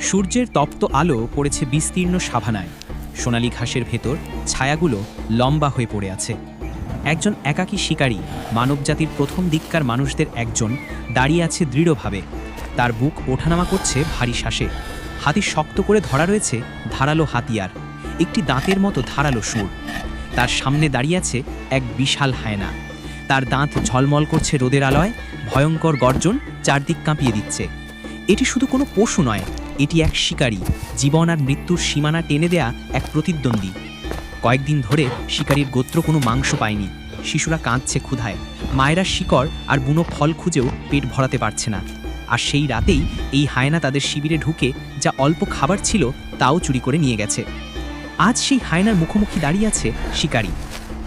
সূর্যের তপ্ত আলো পড়েছে বিস্তীর্ণ সাভানায়। সোনালী ঘাসের ভেতর ছায়াগুলো লম্বা হয়ে পড়ে আছে। একজন একাকী শিকারী মানবজাতির প্রথম দিককার মানুষদের একজন দাঁড়িয়ে আছে দৃঢ়ভাবে। তার বুক ওঠানামা করছে ভারী শ্বাসে। হাতি শক্ত করে ধরা রয়েছে ধারালো হাতিয়ার। একটি দাঁতের মতো ধারালো সুর। তার সামনে দাঁড়িয়ে আছে এক বিশাল হায়না। তার দাঁত ঝলমল করছে রোদের আলয়, ভয়ঙ্কর গর্জন চারদিক কাঁপিয়ে দিচ্ছে। এটি শুধু কোনো পশু নয় এটি এক শিকারী। জীবন আর মৃত্যুর সীমানা টেনে দেয়া এক প্রতিদ্বন্দ্বী। কয়েকদিন ধরে শিকারীর গোত্র কোনো মাংস পায়নি। শিশুরা কাঁদছে ক্ষুধায়। মায়েরা শিকড় আর বুনো ফল খুঁজেও পেট ভরাতে পারছে না। আর সেই রাতেই এই হায়না তাদের শিবিরে ঢুকে যা অল্প খাবার ছিল তাও চুরি করে নিয়ে গেছে। আজ সেই হায়নার মুখোমুখি দাঁড়িয়ে আছে শিকারী।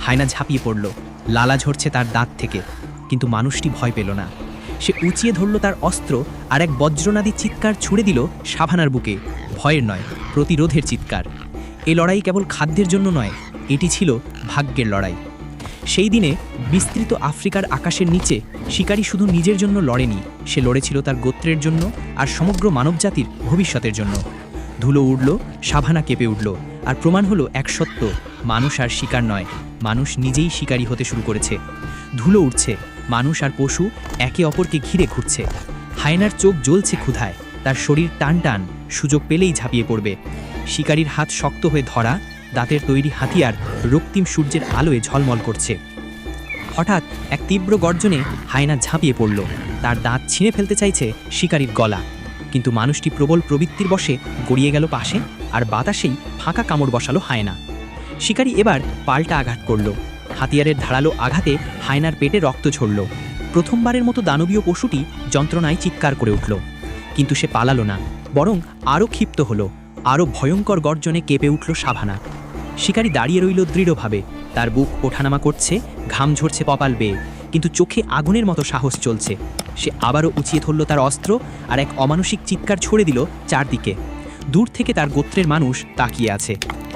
হায়না ঝাঁপিয়ে পড়ল। লালা ঝরছে তার দাঁত থেকে। কিন্তু মানুষটি ভয় পেল না। সে উঁচিয়ে ধরল তার অস্ত্র আর এক বজ্রনাদী চিৎকার ছুড়ে দিল সাভানার বুকে। ভয়ের নয়, প্রতিরোধের চিৎকার। এ লড়াই কেবল খাদ্যের জন্য নয়, এটি ছিল ভাগ্যের লড়াই। সেই দিনে বিস্তৃত আফ্রিকার আকাশের নিচে শিকারী শুধু নিজের জন্য লড়েনি, সে লড়েছিল তার গোত্রের জন্য আর সমগ্র মানবজাতির ভবিষ্যতের জন্য। ধুলো উড়ল, সাভানা কেঁপে উঠল। আর প্রমাণ হলো এক সত্য, মানুষ আর শিকার নয়, মানুষ নিজেই শিকারী হতে শুরু করেছে। ধুলো উঠছে মানুষ আর পশু একে অপরকে ঘিরে ঘুরছে। হায়নার চোখ জ্বলছে ক্ষুধায়, তার শরীর টান টান, সুযোগ পেলেই ঝাঁপিয়ে পড়বে। শিকারীর হাত শক্ত হয়ে ধরা, দাঁতের তৈরি হাতিয়ার রক্তিম সূর্যের আলোয় ঝলমল করছে। হঠাৎ এক তীব্র গর্জনে হায়না ঝাঁপিয়ে পড়ল। তার দাঁত ছিঁড়ে ফেলতে চাইছে শিকারীর গলা। কিন্তু মানুষটি প্রবল প্রবৃত্তির বসে গড়িয়ে গেল পাশে। আর বাতাসেই ফাঁকা কামড় বসালো হায়না। শিকারী এবার পাল্টা আঘাত করল। হাতিয়ারের ধারালো আঘাতে হায়নার পেটে রক্ত ঝরল। প্রথমবারের মতো দানবীয় পশুটি যন্ত্রণায় চিৎকার করে উঠল। কিন্তু সে পালালো না, বরং আরও ক্ষিপ্ত হলো, আরও ভয়ঙ্কর গর্জনে কেঁপে উঠল সাভানা। শিকারী দাঁড়িয়ে রইল দৃঢ়ভাবে, তার বুক ওঠানামা করছে, ঘাম ঝরছে কপাল বেয়ে, কিন্তু চোখে আগুনের মতো সাহস চলছে। সে আবারও উঁচিয়ে ধরল তার অস্ত্র আর এক অমানসিক চিৎকার ছড়ে দিল চারদিকে। দূর থেকে তার গোত্রের মানুষ তাকিয়ে আছে।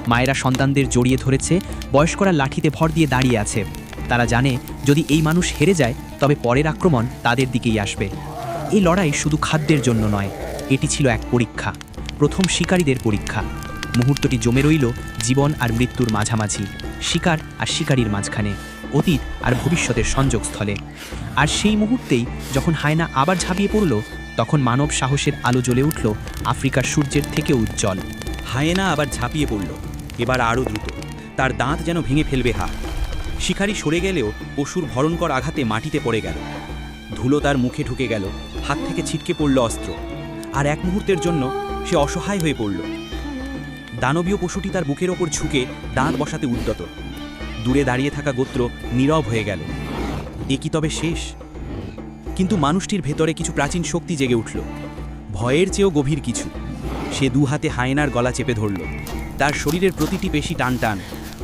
মায়েরা সন্তানদের জড়িয়ে ধরেছে, বয়স্করা লাঠিতে ভর দিয়ে দাঁড়িয়ে আছে। তারা জানে, যদি এই মানুষ হেরে যায়, তবে পরের আক্রমণ তাদের দিকেই আসবে। এই লড়াই শুধু খাদ্যের জন্য নয়, এটি ছিল এক পরীক্ষা, প্রথম শিকারীদের পরীক্ষা। মুহূর্তটি জমে রইল জীবন আর মৃত্যুর মাঝামাঝি, শিকার আর শিকারীর মাঝখানে, অতীত আর ভবিষ্যতের সংযোগস্থলে। আর সেই মুহূর্তেই যখন হায়না আবার ঝাঁপিয়ে পড়ল তখন মানব সাহসের আলো জ্বলে উঠল আফ্রিকার সূর্যের থেকে উজ্জ্বল। হায়েনা আবার ঝাঁপিয়ে পড়ল। এবার আরও দ্রুত। তার দাঁত যেন ভেঙে ফেলবে হাত শিকারি সরে গেলেও পশুর ভয়ঙ্কর আঘাতে মাটিতে পড়ে গেল। ধুলো তার মুখে ঢুকে গেল, হাত থেকে ছিটকে পড়ল অস্ত্র। আর এক মুহূর্তের জন্য সে অসহায় হয়ে পড়ল। দানবীয় পশুটি তার বুকের ওপর ঝুঁকে দাঁত বসাতে উদ্যত। দূরে দাঁড়িয়ে থাকা গোত্র নীরব হয়ে গেল। এ কি তবে শেষ? কিন্তু মানুষটির ভেতরে কিছু প্রাচীন শক্তি জেগে উঠল। ভয়ের চেয়েও গভীর কিছু। সে দু হাতে হায়নার গলা চেপে ধরল। তার শরীরের প্রতিটি পেশি টান টান,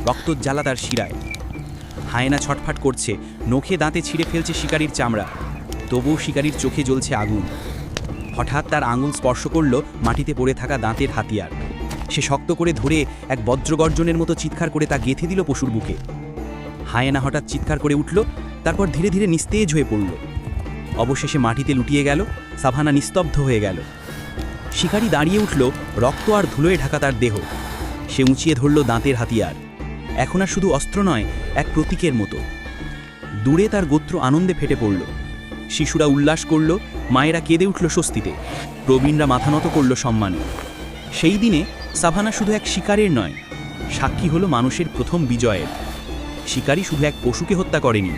রক্তজ্বালা তার শিরায়। হায়না ছটফাট করছে, নখে দাঁতে ছিঁড়ে ফেলছে শিকারির চামড়া। তবুও শিকারির চোখে জ্বলছে আগুন। হঠাৎ তার আঙুল স্পর্শ করল মাটিতে পড়ে থাকা দাঁতের হাতিয়ার। সে শক্ত করে ধরে এক বজ্রগর্জনের মতো চিৎকার করে তা গেঁথে দিল পশুর বুকে। হায়েনা হঠাৎ চিৎকার করে উঠল, তারপর ধীরে ধীরে নিস্তেজ হয়ে পড়ল। অবশেষে মাটিতে লুটিয়ে গেল, সাভানা নিস্তব্ধ হয়ে গেল। শিকারি দাঁড়িয়ে উঠল, রক্ত আর ধুলোয় ঢাকা তার দেহ। সে উঁচিয়ে ধরল দাঁতের হাতিয়ার। এখন আর শুধু অস্ত্র নয়, এক প্রতীকের মতো। দূরে তার গোত্র আনন্দে ফেটে পড়ল। শিশুরা উল্লাস করল, মায়েরা কেঁদে উঠল স্বস্তিতে। প্রবীণরা মাথা নত করল সম্মানে। সেই দিনে সাভানা শুধু এক শিকারের নয়, সাক্ষী হলো মানুষের প্রথম বিজয়ের। শিকারী শুধু এক পশুকে হত্যা করেনি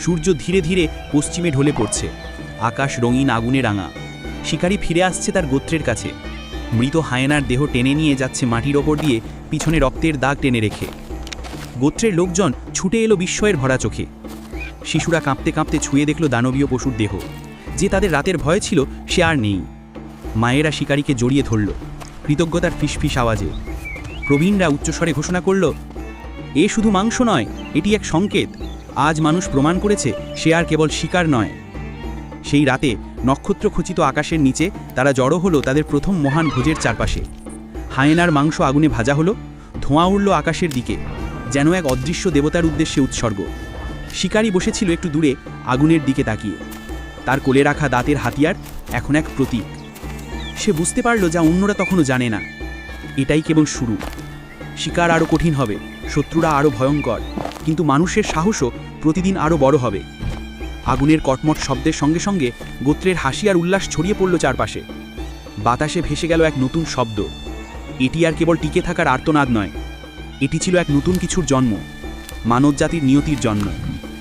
সূর্য ধীরে ধীরে পশ্চিমে ঢলে পড়ছে। আকাশ রঙিন, আগুনে রাঙা। শিকারী ফিরে আসছে তার গোত্রের কাছে। মৃত হায়নার দেহ টেনে নিয়ে যাচ্ছে মাটির ওপর দিয়ে, পিছনে রক্তের দাগ টেনে রেখে। গোত্রের লোকজন ছুটে এলো বিস্ময়ের ভরা চোখে। শিশুরা কাঁপতে কাঁপতে ছুঁয়ে দেখল দানবীয় পশুর দেহ। যে তাদের রাতের ভয় ছিল, সে আর নেই। মায়েরা শিকারীকে জড়িয়ে ধরল, কৃতজ্ঞতার ফিসফিস আওয়াজে। প্রবীণরা উচ্চস্বরে ঘোষণা করল, এ শুধু মাংস নয়, এটি এক সংকেত। আজ মানুষ প্রমাণ করেছে সে আর কেবল শিকার নয়। সেই রাতে নক্ষত্র খচিত আকাশের নিচে তারা জড়ো হলো তাদের প্রথম মহান ভোজের চারপাশে। হায়েনার মাংস আগুনে ভাজা হলো, ধোঁয়া উড়ল আকাশের দিকে, যেন এক অদৃশ্য দেবতার উদ্দেশ্যে উৎসর্গ। শিকারী বসেছিল একটু দূরে, আগুনের দিকে তাকিয়ে। তার কোলে রাখা দাঁতের হাতিয়ার এখন এক প্রতীক। সে বুঝতে পারল যা অন্যরা তখনও জানে না। এটাই কেবল শুরু। শিকার আরও কঠিন হবে, শত্রুরা আরও ভয়ঙ্কর। কিন্তু মানুষের সাহসও প্রতিদিন আরও বড় হবে। আগুনের কটমট শব্দের সঙ্গে সঙ্গে গোত্রের হাসি আর উল্লাস ছড়িয়ে পড়ল চারপাশে। বাতাসে ভেসে গেল এক নতুন শব্দ। এটি আর কেবল টিকে থাকার আর্তনাদ নয়। এটি ছিল এক নতুন কিছুর জন্ম। মানবজাতির নিয়তির জন্ম।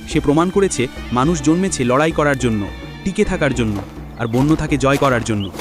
সে প্রমাণ করেছে, মানুষ জন্মেছে লড়াই করার জন্য, টিকে থাকার জন্য, আর বন্য থাকে জয় করার জন্য।